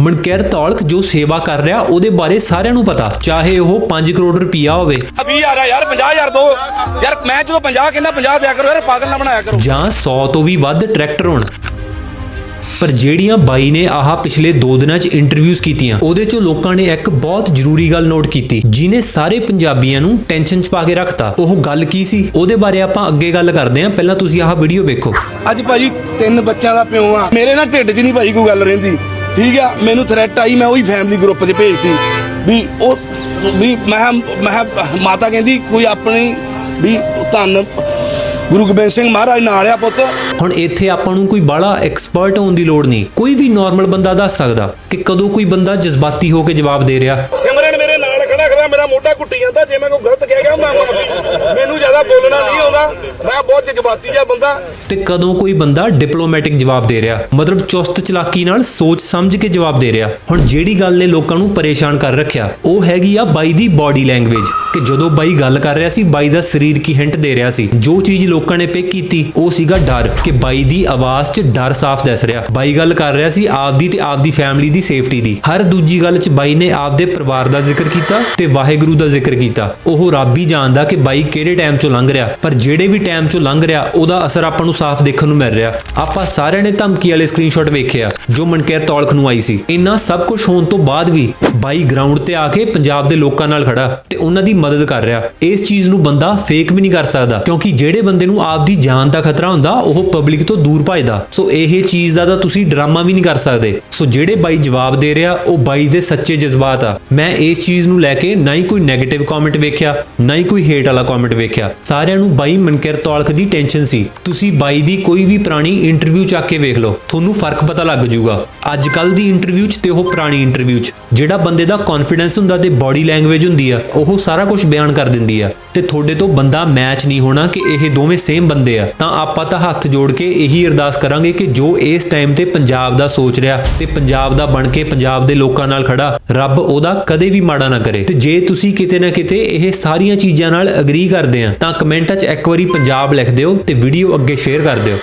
ਮਨਕੈਰ ਤੌਲਖ ਜੋ ਸੇਵਾ ਕਰ ਰਿਹਾ ਉਹਦੇ ਬਾਰੇ ਸਾਰਿਆਂ ਨੂੰ ਪਤਾ। ਚਾਹੇ ਉਹ 5 ਕਰੋੜ ਰੁਪਈਆ ਹੋਵੇ। ਵੀਹ ਹਜ਼ਾਰ ਆ ਯਾਰ 50000 ਦੋ। ਯਾਰ ਮੈਂ ਜਦੋਂ 50 ਕਹਿੰਦਾ 50 ਦਿਆ ਕਰੋ ਯਾਰ ਪਾਗਲ ਨਾ ਬਣਾਇਆ ਕਰੋ। ਜਾਂ 100 ਤੋਂ ਵੀ ਵੱਧ ਟਰੈਕਟਰ ਹੋਣ। ਪਰ ਜਿਹੜੀਆਂ ਬਾਈ ਨੇ ਆਹ ਪਿਛਲੇ 2 ਦਿਨਾਂ 'ਚ ਇੰਟਰਵਿਊਜ਼ ਕੀਤੀਆਂ ਉਹਦੇ 'ਚੋਂ ਲੋਕਾਂ ਨੇ ਇੱਕ ਬਹੁਤ ਜ਼ਰੂਰੀ ਗੱਲ ਨੋਟ ਕੀਤੀ ਜਿਨੇ ਸਾਰੇ ਪੰਜਾਬੀਆਂ ਨੂੰ ਟੈਨਸ਼ਨ 'ਚ ਪਾ ਕੇ ਰੱਖਤਾ। ਉਹ ਗੱਲ ਕੀ ਸੀ? ਉਹਦੇ ਬਾਰੇ ਆਪਾਂ ਅੱਗੇ ਗੱਲ ਕਰਦੇ ਹਾਂ। ਪਹਿਲਾਂ ਤੁਸੀਂ ਆਹ ਵੀਡੀਓ ਵੇਖੋ। ਅੱਜ ਭਾਜੀ ਤਿੰਨ ਬੱਚਿਆਂ ਦਾ ਪਿਓ ਆ। ਮੇਰੇ ਨਾਲ ਢਿੱਡ 'ਚ ਨਹੀਂ ਭਾਜੀ ਕੋਈ ਗੱਲ ਰਹਿੰਦੀ। ਠੀਕ ਆ ਮੈਨੂੰ ਥ੍ਰੈਟ ਆਈ ਮੈਂ ਉਹੀ ਫੈਮਿਲੀ ਗਰੁੱਪ 'ਚ ਭੇਜਤੀ ਵੀ ਉਹ ਵੀ ਮੈਂ ਮੈਂ ਮਾਤਾ ਕਹਿੰਦੀ ਕੋਈ ਆਪਣੀ ਵੀ ਧੰਨ ਗੁਰੂ ਗੋਬਿੰਦ ਸਿੰਘ ਮਹਾਰਾਜ ਨਾਲ ਆ ਪੁੱਤ। ਹੁਣ ਇੱਥੇ ਆਪਾਂ ਨੂੰ ਕੋਈ ਬੜਾ ਐਕਸਪਰਟ ਹੋਣ ਦੀ ਲੋੜ ਨਹੀਂ। ਕੋਈ ਵੀ ਨਾਰਮਲ ਬੰਦਾ ਦੱਸ ਸਕਦਾ ਕਿ ਕਦੋਂ ਕੋਈ ਬੰਦਾ ਜਜ਼ਬਾਤੀ ਹੋ ਕੇ ਜਵਾਬ ਦੇ ਰਿਹਾ। ਸਿਮਰਨ ਮੇਰੇ ਨਾਲ ਖੜਾ ਖੜਾ ਮੇਰਾ ਮੋਢਾ ਘੁੱਟੀ ਜਾਂਦਾ ਜੇ ਮੈਂ ਕੋਈ ਗਲਤ ਕਹਿ ਗਿਆ ਮੈਂ ਮਾਫੀ। ਮੈਨੂੰ ਜ਼ਿਆਦਾ ਬੋਲਣਾ ਨਹੀਂ ਆਉਂਦਾ। ਮੈਂ ਬਹੁਤ ਜਜ਼ਬਾਤੀ ਆ ਬੰਦਾ। ਤੇ ਕਦੋਂ ਕੋਈ ਬੰਦਾ ਡਿਪਲੋਮੈਟਿਕ ਜਵਾਬ ਦੇ ਰਿਹਾ? ਮਤਲਬ ਚੁਸਤ ਚਲਾਕੀ ਨਾਲ ਸੋਚ ਸਮਝ ਕੇ ਜਵਾਬ ਦੇ ਰਿਹਾ। ਹੁਣ ਜਿਹੜੀ ਗੱਲ ਨੇ ਲੋਕਾਂ ਨੂੰ ਪਰੇਸ਼ਾਨ ਕਰ ਰੱਖਿਆ, ਉਹ ਹੈਗੀ ਆ ਬਾਈ ਦੀ ਬਾਡੀ ਲੈਂਗੁਏਜ ਕਿ ਜਦੋਂ ਬਾਈ ਗੱਲ ਕਰ ਰਿਹਾ ਸੀ, ਬਾਈ ਦਾ ਸਰੀਰ ਕੀ ਹਿੰਟ ਦੇ ਰਿਹਾ ਸੀ। ਜੋ ਚੀਜ਼ ਲੋਕਾਂ ਨੇ ਪਿਕ ਕੀਤੀ, ਉਹ ਸੀਗਾ ਡਰ ਕਿ ਬਾਈ ਦੀ ਆਵਾਜ਼ 'ਚ ਡਰ ਸਾਫ਼ ਦਿਸ ਰਿਹਾ। ਬਾਈ ਗੱਲ ਕਰ ਰਿਹਾ ਸੀ ਆਪਦੀ ਤੇ ਆਪਦੀ ਫੈਮਿਲੀ ਦੀ ਸੇਫਟੀ ਦੀ। ਹਰ ਦੂਜੀ ਗੱਲ 'ਚ ਬਾਈ ਨੇ ਆਪਦੇ ਪਰਿਵਾਰ ਦਾ ਜ਼ਿਕਰ ਕੀਤਾ ਤੇ ਵਾਹਿਗੁਰੂ ਦਾ ਜ਼ਿਕਰ ਕੀਤਾ। ਉਹ ਰੱਬ ਹੀ ਜਾਣਦਾ ਕਿ ਬਾਈ ਕਿਹੜੇ ਟਾਈਮ 'ਚੋਂ ਲੰਘ ਰਿਹਾ। ਪਰ ਜਿਹੜੇ ਵੀ ਟਾਈਮ 'ਚੋਂ ਲੰਘ ਰਿਹਾ, ਉਹਦਾ ਅਸਰ ਆਪਾਂ ਨੂੰ ਸਾਫ਼ ਦੇਖਣ ਨੂੰ ਮਿਲ ਰਿਹਾ। ਆਪਾਂ ਸਾਰਿਆਂ ਨੇ ਧਮਕੀ ਵਾਲੇ ਸਕਰੀਨਸ਼ਾਟ ਵੇਖਿਆ ਜੋ ਮਨਕੈਰ ਤੌਲਖ ਨੂੰ ਆਈ ਸੀ। ਇੰਨਾ ਸਭ ਕੁਝ ਹੋਣ ਤੋਂ ਬਾਅਦ ਵੀ ਬਾਈ ਗਰਾਊਂਡ ਤੇ ਆ ਕੇ ਪੰਜਾਬ ਦੇ ਲੋਕਾਂ ਨਾਲ ਖੜਾ ਤੇ ਉਹਨਾਂ ਦੀ ਮਦਦ ਕਰ ਰਿਹਾ। ਇਸ ਚੀਜ਼ ਨੂੰ ਬੰਦਾ ਫੇਕ ਵੀ ਨਹੀਂ ਕਰ ਸਕਦਾ, ਕਿਉਂਕਿ ਜਿਹੜੇ ਬੰਦੇ ਨੂੰ ਆਪਦੀ ਜਾਨ ਦਾ ਖਤਰਾ ਹੁੰਦਾ, ਉਹ ਪਬਲਿਕ ਤੋਂ ਦੂਰ ਭੱਜਦਾ। ਸੋ ਇਹ ਚੀਜ਼ ਦਾ ਤਾਂ ਤੁਸੀਂ ਡਰਾਮਾ ਵੀ ਨਹੀਂ ਕਰ ਸਕਦੇ। ਸੋ ਜਿਹੜੇ ਬਾਈ ਜਵਾਬ ਦੇ ਰਿਹਾ, ਉਹ ਬਾਈ ਦੇ ਸੱਚੇ ਜਜ਼ਬਾਤ ਆ। ਮੈਂ ਇਸ ਚੀਜ਼ ਨੂੰ ਲੈ ਕੇ ਨਾ ਹੀ ਕੋਈ 네ਗੇਟਿਵ ਕਮੈਂਟ ਵੇਖਿਆ, ਨਾ ਹੀ ਕੋਈ ਹੇਟ ਵਾਲਾ ਕਮੈਂਟ ਵੇਖਿਆ। ਸਾਰਿਆਂ ਨੂੰ ਬਾਈ ਮਨਕਿਰ ਤੌਲਖ ਦੀ ਟੈਨਸ਼ਨ ਸੀ। ਤੁਸੀਂ ਬਾਈ ਦੀ ਕੋਈ ਵੀ ਪੁਰਾਣੀ ਇੰਟਰਵਿਊ ਚੱਕ ਕੇ ਵੇਖ ਲਓ, ਤੁਹਾਨੂੰ ਫ਼ਰਕ ਪਤਾ ਲੱਗ ਜਾਊਗਾ। ਅੱਜ ਕੱਲ ਦੀ ਇੰਟਰਵਿਊ 'ਚ ਤੇ ਉਹ ਪੁਰਾਣੀ ਇੰਟਰਵਿਊ 'ਚ, ਜਿਹੜਾ ਬੰਦੇ ਦਾ ਕੌਨਫੀਡੈਂਸ ਹੁੰਦਾ ਤੇ ਬਾਡੀ ਲੈਂਗੁਏਜ ਹੁੰਦੀ ਆ, ਉਹ ਸਾਰਾ ਕੁਝ ਬਿਆਨ ਕਰ ਦਿੰਦੀ ਆ। ਤੇ ਤੁਹਾਡੇ ਤੋਂ ਬੰਦਾ ਮੈਚ ਨਹੀਂ ਹੋਣਾ ਕਿ ਇਹ ਦੋਵੇਂ ਸੇਮ ਬੰਦੇ ਆ। ਤਾਂ ਆਪਾਂ ਤਾਂ ਹੱਥ ਜੋੜ ਕੇ ਇਹੀ ਅਰਦਾਸ ਕਰਾਂਗੇ ਕਿ ਜੋ ਇਸ ਟਾਈਮ ਤੇ ਪੰਜਾਬ ਦਾ ਸੋਚ ਰਿਹਾ ਤੇ ਪੰਜਾਬ ਦਾ ਬਣ ਕੇ ਪੰਜਾਬ ਦੇ ਲੋਕਾਂ ਨਾਲ ਖੜਾ, ਰੱਬ ਉਹਦਾ ਕਦੇ ਵੀ ਮਾੜਾ ਨਾ ਕਰੇ। ਤੇ ਜੇ ਤੁਸੀਂ ਕਿਤੇ ਨਾ ਕਿਤੇ ਇਹ ਸਾਰੀਆਂ ਚੀਜ਼ਾਂ ਨਾਲ ਅਗਰੀ ਕਰਦੇ ਆ, ਤਾਂ ਕਮੈਂਟਾਂ 'ਚ ਇੱਕ ਵਾਰੀ ਪੰਜਾਬ ਲਿਖ ਦਿਓ ਤੇ ਵੀਡੀਓ ਅੱਗੇ ਸ਼ੇਅਰ ਕਰ ਦਿਓ।